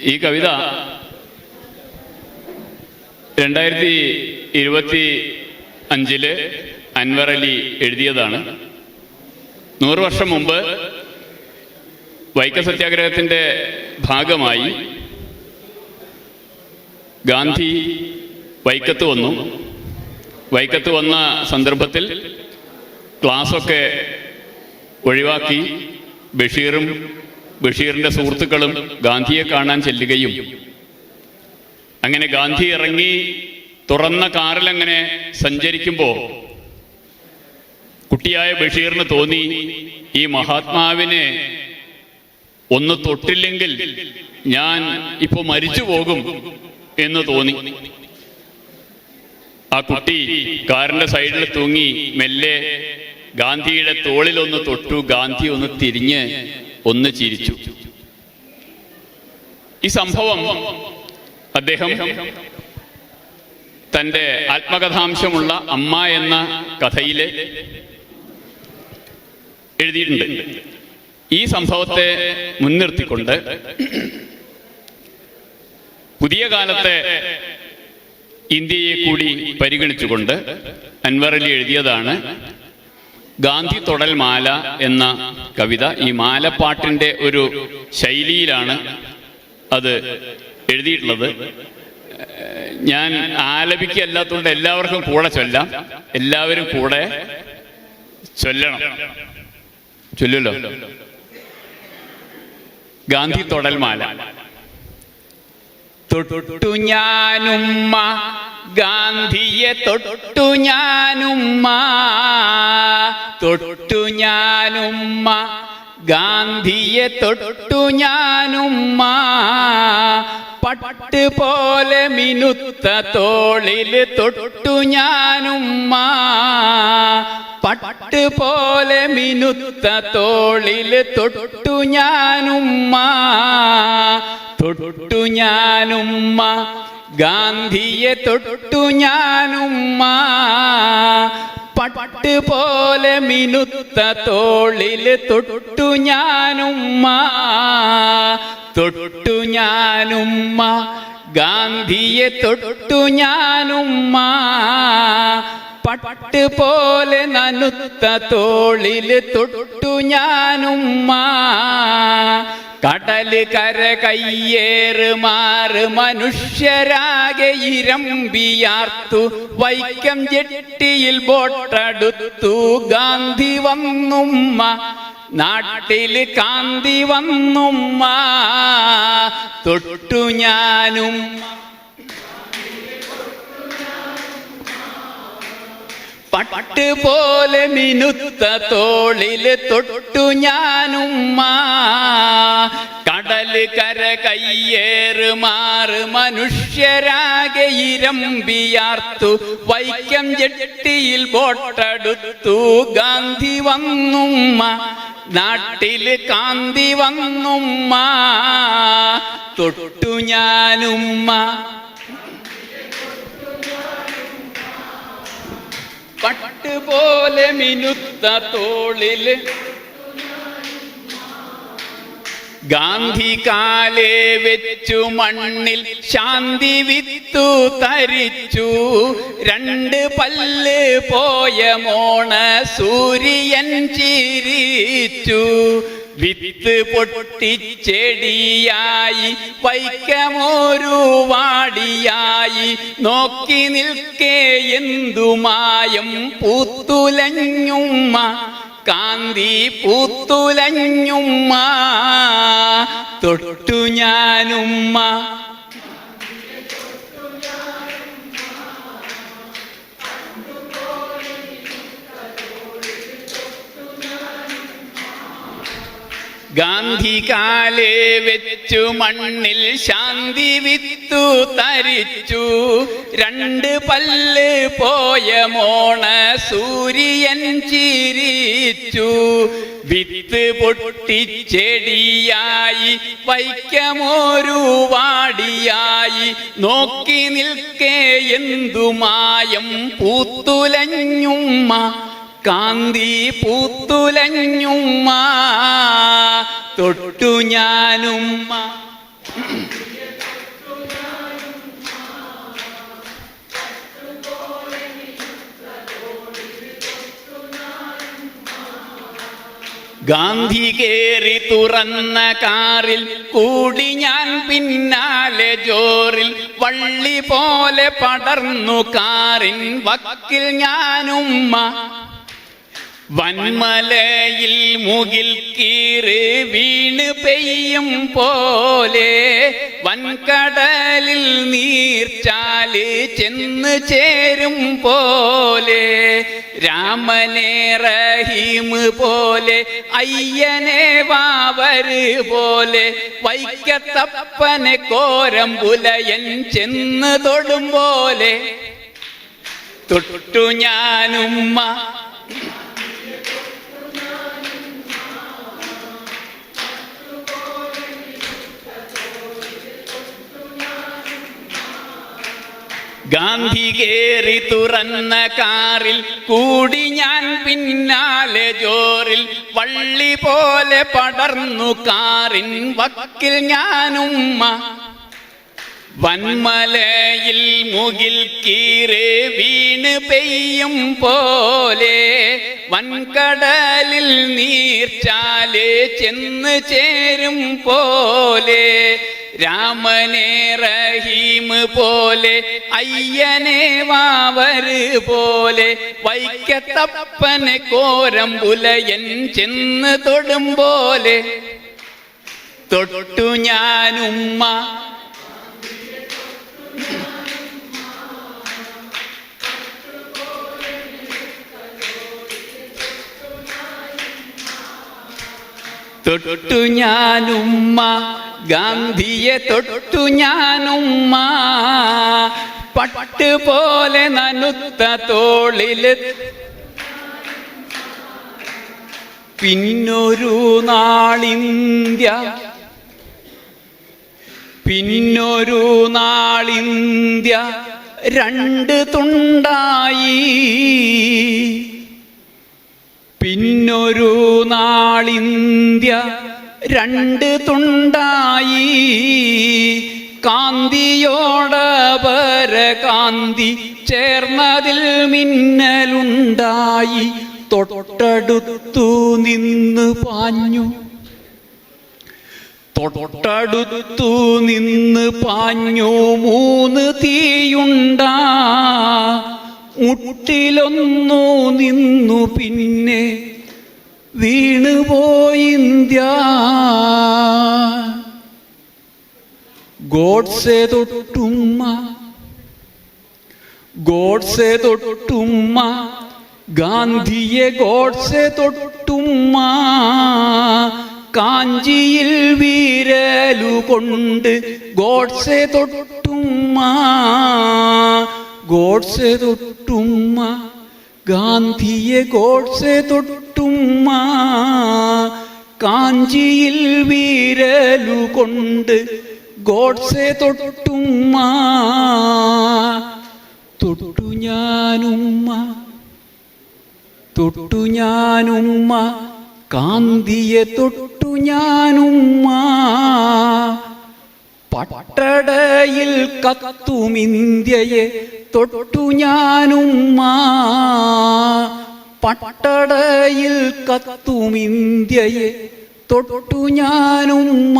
ഈ കവിത രണ്ടായിരത്തി ഇരുപത്തി അഞ്ചിൽ അൻവർ അലി എഴുതിയതാണ്. നൂറ് വർഷം മുമ്പ് വൈക്ക സത്യാഗ്രഹത്തിന്റെ ഭാഗമായി ഗാന്ധി വൈക്കത്ത് വന്നു. വൈക്കത്ത് വന്ന സന്ദർഭത്തിൽ ക്ലാസ്സൊക്കെ ഒഴിവാക്കി ബഷീറും ബഷീറിന്റെ സുഹൃത്തുക്കളും ഗാന്ധിയെ കാണാൻ ചെല്ലുകയും. അങ്ങനെ ഗാന്ധി ഇറങ്ങി തുറന്ന കാറിൽ അങ്ങനെ സഞ്ചരിക്കുമ്പോൾ കുട്ടിയായ ബഷീറിന് തോന്നി ഈ മഹാത്മാവിനെ ഒന്ന് തൊട്ടില്ലെങ്കിൽ ഞാൻ ഇപ്പോൾ മരിച്ചു പോകും എന്ന് തോന്നി. ആ കുട്ടി കാറിന്റെ സൈഡിൽ തൂങ്ങി മെല്ലെ ഗാന്ധിയുടെ തോളിലൊന്ന് തൊട്ടു ഗാന്ധി ഒന്ന് തിരിഞ്ഞ് ഒന്ന് ചിരിച്ചു. ഈ സംഭവം അദ്ദേഹം തന്റെ ആത്മകഥാംശമുള്ള അമ്മ എന്ന കഥയിലെ എഴുതിയിട്ടുണ്ട്. ഈ സംഭവത്തെ മുൻനിർത്തിക്കൊണ്ട് പുതിയ കാലത്തെ ഇന്ത്യയെ കൂടി പരിഗണിച്ചുകൊണ്ട് അലി എഴുതിയതാണ് ഗാന്ധി തൊടൽ മാല എന്ന കവിത ഈ മാലപ്പാട്ടിന്റെ ഒരു ശൈലിയിലാണ് അത് എഴുതിയിട്ടുള്ളത്. ഞാൻ ആലപിക്കല്ലാത്തതുകൊണ്ട് എല്ലാവർക്കും കൂടെ ചൊല്ലാം. എല്ലാവരും കൂടെ ചൊല്ലണം. ചൊല്ലുമല്ലോ ഗാന്ധി തൊടൽ മാല. തൊട്ടു ഞാനുമ്മ ഗാന്ധിയെ തൊട്ടു ഞാനുമ്മ തൊട്ടു ഞാനുമ്മ. ഗാന്ധിയെ തൊട്ടു ഞാനുമ്മ പട്ട് പോലെ മിനുത്ത തോളിൽ തൊട്ടു ഞാനുമ്മ. പട്ട് പോലെ മിനുത്ത തോളിൽ തൊട്ടു ഞാനുമ്മ തൊട്ടു ഞാനുമ്മ. ഗാന്ധിയെ തൊട്ടു ഞാനുമ്മ. പട്ട് പോലെ മിനുത്ത തോളിൽ തൊട്ടു ഞാനുമ്മ. തൊട്ടു ഞാനുമ്മ. ഗാന്ധിയെ തൊട്ടു ഞാനുമ്മ. പട്ട് പോലെ നനുത്ത തോളിൽ തൊട്ടു ഞാനുമ്മ. കടൽ കര കയ്യേറ് മാറ് മനുഷ്യരാകെ ഇരമ്പിയാർത്തു. വൈക്കം ജെട്ടിയിൽ ബോട്ടടുത്തു. ഗാന്ധി വന്നുമ്മ. നാട്ടിൽ കാന്തി വന്നുമ്മ. തൊട്ടു ഞാനും പട്ട് പോലെ മിനുത്ത തോളിൽ തൊട്ടു ഞാനുമ്മ കടൽ കര കയ്യേറ് മാറ് മനുഷ്യരാകെ ഇരമ്പിയാർത്തു. വൈക്കം ജെട്ടിയിൽ ബോട്ടടുത്തു ഗാന്ധി വന്നുമ്മ. നാട്ടിൽ കാന്തി വന്നുമ്മ. തൊട്ടു ഞാനുമ്മ പട്ട് പോലെ മിനുത്ത തോളിൽ. ഗാന്ധി കാലേ വെച്ചു മണ്ണിൽ ശാന്തി വിത്തു തരിച്ചു. രണ്ട് പല്ല് പോയ മോണ സൂര്യൻ ചിരിച്ചു. വിത്ത് പൊട്ടിച്ചെടിയായി വൈക്കമോരു വാടിയായി. നോക്കി നിൽക്കേ എന്തുമായം പൂത്തുലഞ്ഞുമ്മ. കാന്തി പൂത്തുലഞ്ഞുമ്മ. തൊട്ടു ഞാനുമ്മ. ഗാന്ധി കാലേ വെച്ചു മണ്ണിൽ ശാന്തി വിത്തു തരിച്ചു. രണ്ട് പല്ല് പോയ മോണ സൂര്യൻ ചിരിച്ചു. വിത്ത് പൊട്ടിച്ചെടിയായി വൈക്കമോരു വാടിയായി. നോക്കി നിൽക്കേ എന്തുമായം പൂത്തുലഞ്ഞുമ്മ. കാന്തി പൂത്തുലഞ്ഞുമ്മ തൊട്ടു ഞാനുമ്മ. ഗാന്ധി കേറി തുറന്ന കാറിൽ കൂടി ഞാൻ പിന്നാലെ ജോറിൽ വള്ളി പോലെ പടർന്നു കാറിൻ വക്കിൽ ഞാനുമ്മ. വന്മലയിൽ മുകിൽ കീറ് വീണ് പെയ്യും പോലെ വൻകടലിൽ നീർച്ചാൽ ചെന്ന് ചേരും പോലെ രാമനെ റഹീം പോലെ അയ്യനെ വാവര് പോലെ വൈക്കത്തപ്പനെ കോരം പുലയൻ ചെന്ന് തൊടും പോലെ തൊട്ടു ഞാനുമ്മ ഗാന്ധി കേറി തുറന്ന കാറിൽ കൂടി ഞാൻ പിന്നാലെ ജോറിൽ വള്ളി പോലെ പടർന്നു കാറിൻ വക്കിൽ ഞാനുമ്മ വന്മലയിൽ മുകിൽ കീറ് വീണ് പെയ്യും പോലെ വൻകടലിൽ നീർച്ചാൽ ചെന്ന് ചേരും പോലെ രാമനെ റഹീം പോലെ അയ്യനെ വാവര് പോലെ വൈക്കത്തപ്പനെ കോരം പുലയൻ ചെന്ന് തൊടും പോലെ. തൊട്ടു ഞാനുമ്മ. തൊട്ടു ഞാനുമ്മ. ഗാന്ധിയെ തൊട്ടു ഞാനുമ്മ. പട്ടുപോലെ നനുത്ത തോളിൽ. പിന്നൊരു നാളിന്ത്യ. പിന്നൊരു നാളിന്ത്യ രണ്ട് തുണ്ടായി. പിന്നൊരു നാളിന്ത്യ രണ്ട് തുണ്ടായി. കാന്തിയോടപര കാന്തി ചേർന്നതിൽ മിന്നലുണ്ടായി. തൊട്ടടുത്തു നിന്ന് പാഞ്ഞു. തൊട്ടടുത്തു നിന്ന് പാഞ്ഞു. മൂന്ന് തീയുണ്ടാ. മുട്ടിലൊന്നു നിന്നു പിന്നെ വീണുപോയിന്ത്യ ഗോഡ്സെ തൊട്ടുമ്മ ഗോഡ്സെ തൊട്ടുമ്മ ഗാന്ധിയെ ഗോഡ്സെ തൊട്ടുമ്മ കാഞ്ചിയിൽ വീരലുകൊണ്ട് ഗോഡ്സെ തൊട്ടുമ്മ ഗോഡ്സെ തൊട്ടുമ്മ ഗാന്ധിയെ ഗോഡ്സെ കാഞ്ചിയിൽ വീരലുകൊണ്ട് ഗോഡ്സെ തൊട്ടുമ്മ. തൊട്ടു ഞാനുമ്മ തൊട്ടു ഞാനുമ്മ കാന്തിയെ തൊട്ടു ഞാനുമ്മ. പട്ടടയിൽ കത്തും ഇന്ത്യയെ തൊട്ടു ഞാനുമ്മ. പട്ടടയിൽ കത്തും ഇന്ത്യയെ തൊട്ടു ഞാനുമ്മ.